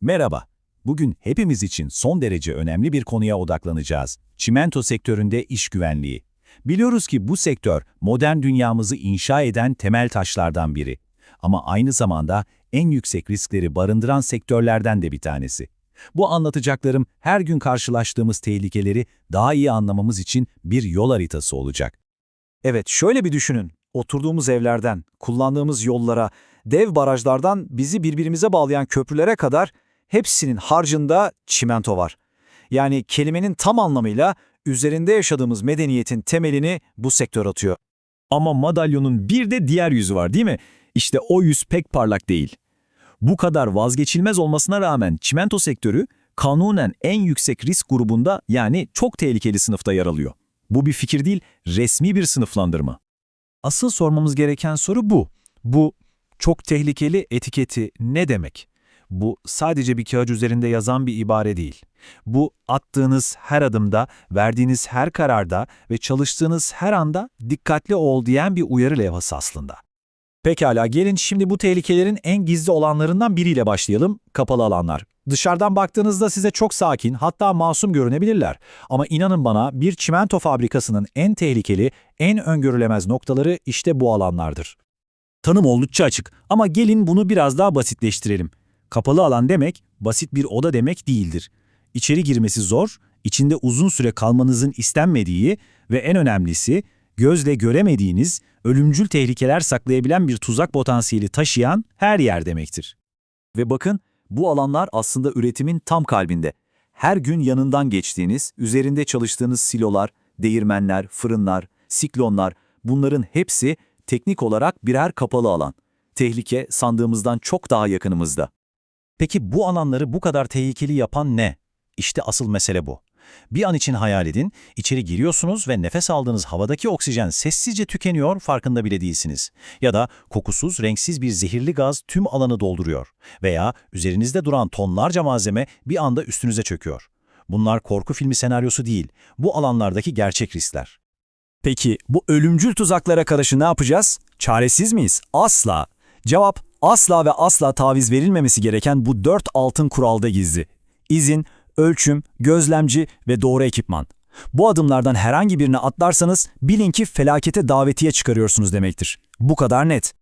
Merhaba. Bugün hepimiz için son derece önemli bir konuya odaklanacağız. Çimento sektöründe iş güvenliği. Biliyoruz ki bu sektör modern dünyamızı inşa eden temel taşlardan biri. Ama aynı zamanda en yüksek riskleri barındıran sektörlerden de bir tanesi. Bu anlatacaklarım her gün karşılaştığımız tehlikeleri daha iyi anlamamız için bir yol haritası olacak. Evet, şöyle bir düşünün. Oturduğumuz evlerden, kullandığımız yollara, dev barajlardan bizi birbirimize bağlayan köprülere kadar hepsinin harcında çimento var. Yani kelimenin tam anlamıyla üzerinde yaşadığımız medeniyetin temelini bu sektör atıyor. Ama madalyonun bir de diğer yüzü var değil mi? İşte o yüz pek parlak değil. Bu kadar vazgeçilmez olmasına rağmen çimento sektörü kanunen en yüksek risk grubunda yani çok tehlikeli sınıfta yer alıyor. Bu bir fikir değil, resmi bir sınıflandırma. Asıl sormamız gereken soru bu. Bu çok tehlikeli etiketi ne demek? Bu sadece bir kağıt üzerinde yazan bir ibare değil. Bu attığınız her adımda, verdiğiniz her kararda ve çalıştığınız her anda dikkatli ol diyen bir uyarı levhası aslında. Pekala gelin şimdi bu tehlikelerin en gizli olanlarından biriyle başlayalım, kapalı alanlar. Dışarıdan baktığınızda size çok sakin hatta masum görünebilirler. Ama inanın bana bir çimento fabrikasının en tehlikeli, en öngörülemez noktaları işte bu alanlardır. Tanım oldukça açık ama gelin bunu biraz daha basitleştirelim. Kapalı alan demek, basit bir oda demek değildir. İçeri girmesi zor, içinde uzun süre kalmanızın istenmediği ve en önemlisi, gözle göremediğiniz, ölümcül tehlikeler saklayabilen bir tuzak potansiyeli taşıyan her yer demektir. Ve bakın bu alanlar aslında üretimin tam kalbinde. Her gün yanından geçtiğiniz, üzerinde çalıştığınız silolar, değirmenler, fırınlar, siklonlar bunların hepsi teknik olarak birer kapalı alan. Tehlike sandığımızdan çok daha yakınımızda. Peki bu alanları bu kadar tehlikeli yapan ne? İşte asıl mesele bu. Bir an için hayal edin, içeri giriyorsunuz ve nefes aldığınız havadaki oksijen sessizce tükeniyor, farkında bile değilsiniz. Ya da kokusuz, renksiz bir zehirli gaz tüm alanı dolduruyor. Veya üzerinizde duran tonlarca malzeme bir anda üstünüze çöküyor. Bunlar korku filmi senaryosu değil, bu alanlardaki gerçek riskler. Peki bu ölümcül tuzaklara karşı ne yapacağız? Çaresiz miyiz? Asla. Cevap asla ve asla taviz verilmemesi gereken bu dört altın kuralda gizli. İzin, ölçüm, gözlemci ve doğru ekipman. Bu adımlardan herhangi birini atlarsanız bilin ki felakete davetiye çıkarıyorsunuz demektir. Bu kadar net.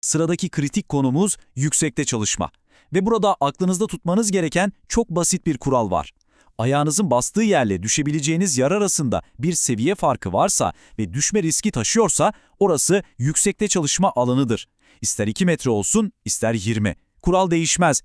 Sıradaki kritik konumuz yüksekte çalışma. Ve burada aklınızda tutmanız gereken çok basit bir kural var. Ayağınızın bastığı yerle düşebileceğiniz yer arasında bir seviye farkı varsa ve düşme riski taşıyorsa orası yüksekte çalışma alanıdır. İster 2 metre olsun, ister 20. Kural değişmez.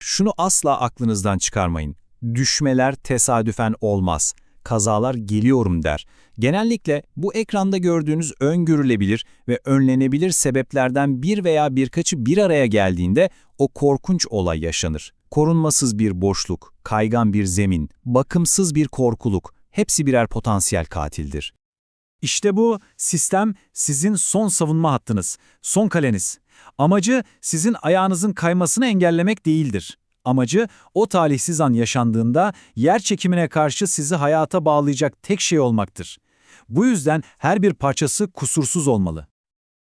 Şunu asla aklınızdan çıkarmayın. Düşmeler tesadüfen olmaz. Kazalar geliyorum der. Genellikle bu ekranda gördüğünüz öngörülebilir ve önlenebilir sebeplerden bir veya birkaçı bir araya geldiğinde o korkunç olay yaşanır. Korunmasız bir boşluk, kaygan bir zemin, bakımsız bir korkuluk, hepsi birer potansiyel katildir. İşte bu sistem sizin son savunma hattınız, son kaleniz. Amacı sizin ayağınızın kaymasını engellemek değildir. Amacı o talihsiz an yaşandığında yer çekimine karşı sizi hayata bağlayacak tek şey olmaktır. Bu yüzden her bir parçası kusursuz olmalı.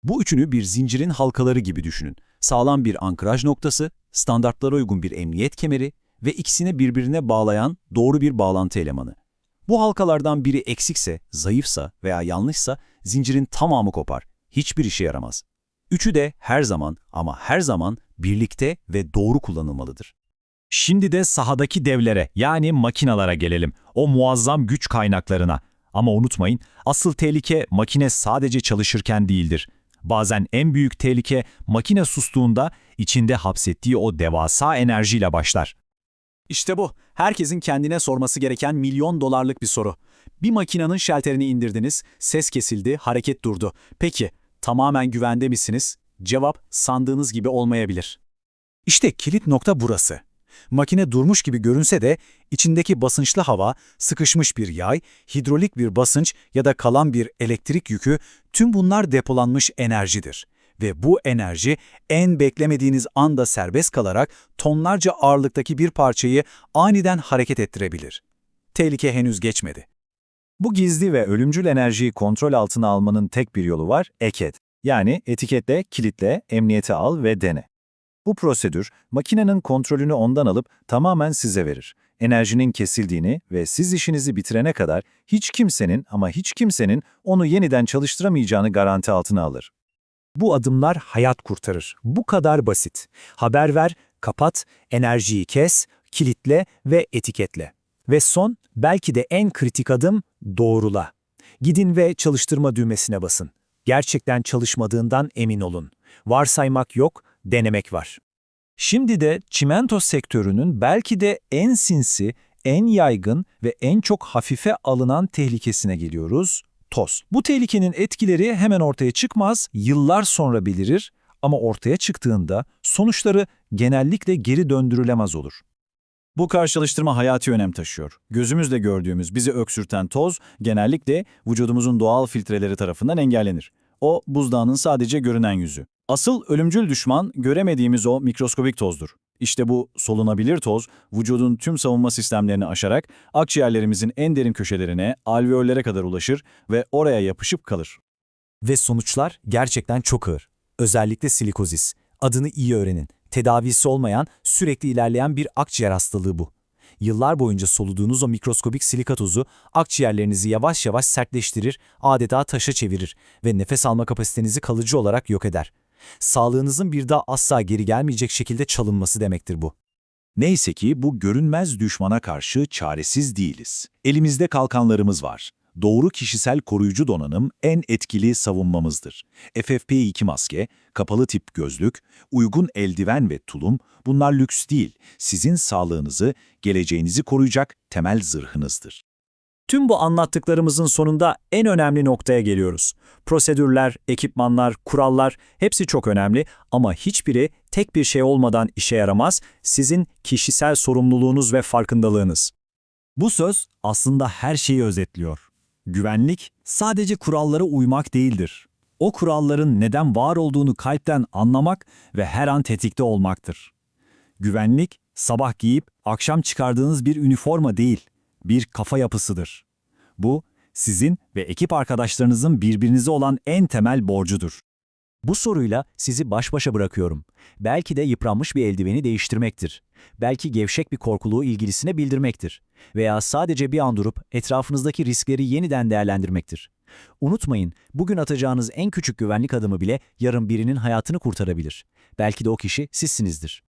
Bu üçünü bir zincirin halkaları gibi düşünün. Sağlam bir ankraj noktası, standartlara uygun bir emniyet kemeri ve ikisini birbirine bağlayan doğru bir bağlantı elemanı. Bu halkalardan biri eksikse, zayıfsa veya yanlışsa zincirin tamamı kopar. Hiçbir işe yaramaz. Üçü de her zaman ama her zaman birlikte ve doğru kullanılmalıdır. Şimdi de sahadaki devlere yani makinalara gelelim. O muazzam güç kaynaklarına. Ama unutmayın, asıl tehlike makine sadece çalışırken değildir. Bazen en büyük tehlike makine sustuğunda içinde hapsettiği o devasa enerjiyle başlar. İşte bu. Herkesin kendine sorması gereken milyon dolarlık bir soru. Bir makinenin şalterini indirdiniz, ses kesildi, hareket durdu. Peki, tamamen güvende misiniz? Cevap, sandığınız gibi olmayabilir. İşte kilit nokta burası. Makine durmuş gibi görünse de içindeki basınçlı hava, sıkışmış bir yay, hidrolik bir basınç ya da kalan bir elektrik yükü tüm bunlar depolanmış enerjidir. Ve bu enerji en beklemediğiniz anda serbest kalarak tonlarca ağırlıktaki bir parçayı aniden hareket ettirebilir. Tehlike henüz geçmedi. Bu gizli ve ölümcül enerjiyi kontrol altına almanın tek bir yolu var, eket. Yani etiketle, kilitle, emniyete al ve dene. Bu prosedür, makinenin kontrolünü ondan alıp tamamen size verir. Enerjinin kesildiğini ve siz işinizi bitirene kadar hiç kimsenin ama hiç kimsenin onu yeniden çalıştıramayacağını garanti altına alır. Bu adımlar hayat kurtarır. Bu kadar basit. Haber ver, kapat, enerjiyi kes, kilitle ve etiketle. Ve son, belki de en kritik adım doğrula. Gidin ve çalıştırma düğmesine basın. Gerçekten çalışmadığından emin olun. Varsaymak yok, denemek var. Şimdi de çimento sektörünün belki de en sinsi, en yaygın ve en çok hafife alınan tehlikesine geliyoruz, toz. Bu tehlikenin etkileri hemen ortaya çıkmaz, yıllar sonra belirir ama ortaya çıktığında sonuçları genellikle geri döndürülemez olur. Bu karşılaştırma hayati önem taşıyor. Gözümüzle gördüğümüz bizi öksürten toz genellikle vücudumuzun doğal filtreleri tarafından engellenir. O buzdağının sadece görünen yüzü. Asıl ölümcül düşman göremediğimiz o mikroskobik tozdur. İşte bu solunabilir toz vücudun tüm savunma sistemlerini aşarak akciğerlerimizin en derin köşelerine, alveollere kadar ulaşır ve oraya yapışıp kalır. Ve sonuçlar gerçekten çok ağır. Özellikle silikozis. Adını iyi öğrenin. Tedavisi olmayan, sürekli ilerleyen bir akciğer hastalığı bu. Yıllar boyunca soluduğunuz o mikroskobik silika tozu akciğerlerinizi yavaş yavaş sertleştirir, adeta taşa çevirir ve nefes alma kapasitenizi kalıcı olarak yok eder. Sağlığınızın bir daha asla geri gelmeyecek şekilde çalınması demektir bu. Neyse ki bu görünmez düşmana karşı çaresiz değiliz. Elimizde kalkanlarımız var. Doğru kişisel koruyucu donanım en etkili savunmamızdır. FFP2 maske, kapalı tip gözlük, uygun eldiven ve tulum bunlar lüks değil. Sizin sağlığınızı, geleceğinizi koruyacak temel zırhınızdır. Tüm bu anlattıklarımızın sonunda en önemli noktaya geliyoruz. Prosedürler, ekipmanlar, kurallar hepsi çok önemli ama hiçbiri tek bir şey olmadan işe yaramaz, sizin kişisel sorumluluğunuz ve farkındalığınız. Bu söz aslında her şeyi özetliyor. Güvenlik sadece kurallara uymak değildir. O kuralların neden var olduğunu kalpten anlamak ve her an tetikte olmaktır. Güvenlik, sabah giyip akşam çıkardığınız bir üniforma değil, bir kafa yapısıdır. Bu, sizin ve ekip arkadaşlarınızın birbirinize olan en temel borcudur. Bu soruyla sizi baş başa bırakıyorum. Belki de yıpranmış bir eldiveni değiştirmektir. Belki gevşek bir korkuluğu ilgilisine bildirmektir. Veya sadece bir an durup etrafınızdaki riskleri yeniden değerlendirmektir. Unutmayın, bugün atacağınız en küçük güvenlik adımı bile yarın birinin hayatını kurtarabilir. Belki de o kişi sizsinizdir.